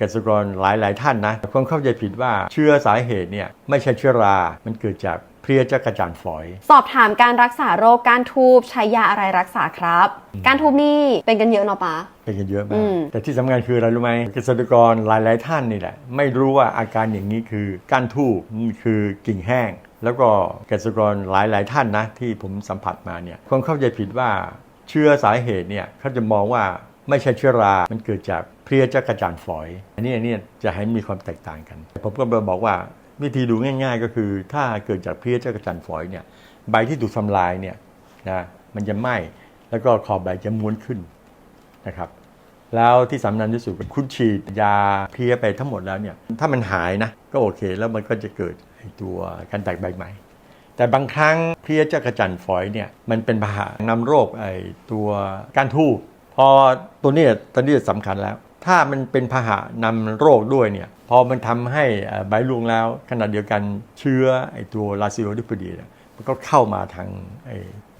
เกษตรกรหลายหลายๆท่านนะคนเข้าใจผิดว่าเชื้อสาเหตุเนี่ยไม่ใช่เชื้อรา มันเกิดจากเพลี้ยจักรจันทร์ฝอย สอบถามการรักษาโรคก้านทูบใช้ยาอะไรรักษาครับก้านทูบนี่เป็นกันเยอะเนาะปะเป็นกันเยอะอืมากมแต่ที่สำคัญคืออะไรรู้ไหมเกษตรกรหลายๆท่านนี่แหละ ไม่รู้ว่าอาการอย่างนี้คือก้านทูบนี่คือกิ่งแห้ง แล้วก็เกษตรกรหลายๆท่านนะที่ผมสัมผัสมาเนี่ยคนเข้าใจผิดว่าเชื้อสาเหตุเนี่ยเขาจะมองว่า ไม่ใช่เชื้อรา มันเกิดจากเพลี้ยจักระจันฝอย อันนี้อันนี้จะให้มีความแตกต่างกัน ผมก็บอกว่าวิธีดูง่าย ๆ ก็คือ ถ้าเกิดจากเพลี้ยจักระจันฝอยเนี่ยใบที่ถูกทำลายเนี่ยนะมันจะไหม้แล้วก็ขอบใบจะม้วนขึ้นนะครับแล้วที่สำคัญที่สุดคุณฉีดยาเพลี้ยไปทั้งหมดแล้วเนี่ยถ้ามันหายนะก็โอเค แล้วมันก็จะเกิดตัวการแตกใบใหม่ แต่บางครั้งเพลี้ยจักระจันฝอยเนี่ยมันเป็นพาหะนำโรคไอตัวกานทูบ อตัวนี้ตัวนี้สำคัญแล้ว ถ้ามันเป็นพาหะนำโรคด้วยเนี่ยพอมันทำให้ใบรวงแล้ว ขณะเดียวกันเชื้อไอตัวลาซิโอดิปดีเนี่ยมันก็เข้ามาทางไอ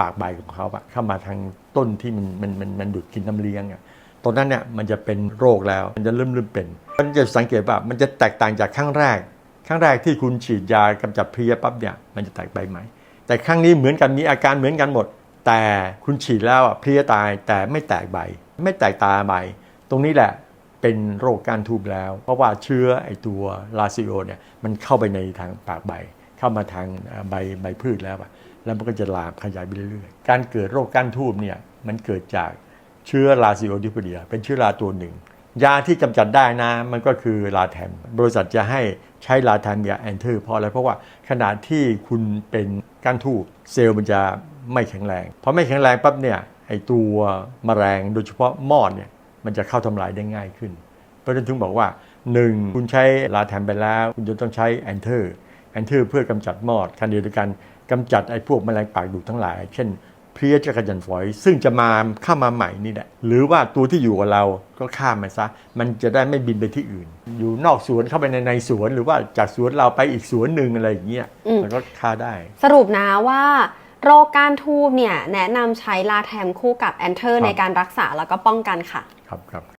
ปากใบของเขาอะเข้ามาทางต้นที่มันมันมันมันดูดกินน้ำเลี้ยงอะตรงนั้นเนี่ยมันจะเป็นโรคแล้วมันจะเริ่มเริ่มเป็น มันจะสังเกตว่ามันจะแตกต่างจากครั้งแรก ครั้งแรกที่คุณฉีดยากำจัดเพลี้ยปั๊บเนี่ยมันจะแตกใบไหมแต่ครั้งนี้เหมือนกันมีอาการเหมือนกันหมด แต่คุณฉีดแล้วอะเพลี้ยตายแต่ไม่แตกใบ ไม่แตกตาใบ ตรงนี้แหละเป็นโรคการทูบแล้ว เพราะว่าเชื้อไอตัวลาซิโอเนี่ยมันเข้าไปในทางปากใบ เข้ามาทางใบใบพืชแล้วอะแล้วมันก็จะลามขยายไปเรื่อยๆ การเกิดโรคก้านทูบเนี่ยมันเกิดจากเชื้อลาซิโอดิปเดีย เป็นเชื้อราตัวหนึ่ง ยาที่กำจัดได้นะมันก็คือลาแทม บริษัทจะให้ใช้ลาแทมยาแอนเทอร์เพราะอะไรเพราะว่าขณะที่คุณเป็นก้านทูบเซลล์มันจะ ไม่แข็งแรงพอไม่แข็งแรงปั๊บเนี่ยไอตัวแมลงโดยเฉพาะมอดเนี่ยมันจะเข้าทำลายได้ง่ายขึ้น เพราะฉะนั้นถึงบอกว่า 1. คุณใช้ลาแทมไปแล้ว คุณจะต้องใช้แอนเทอร์แอนเทอร์เพื่อกำจัดมอดขณะเดียวกันกำจัดไอ้พวกแมลงปากดูดทั้งหลาย เช่นเพลี้ยจักรจันทร์ฝอย ซึ่งจะมาเข้ามาใหม่นี่แหละหรือว่าตัวที่อยู่กับเราก็ข้ามมันซะ มันจะได้ไม่บินไปที่อื่น อยู่นอกสวนเข้าไปในในสวน หรือว่าจากสวนเราไปอีกสวนหนึ่งอะไรอย่างเงี้ยอืมมันก็ฆ่าได้ สรุปนะว่า โรคก้านทูบเนี่ยแนะนำใช้ลาแทมคู่กับแอนเทอร์ครับในการรักษาแล้วก็ป้องกันค่ะ ครับครับ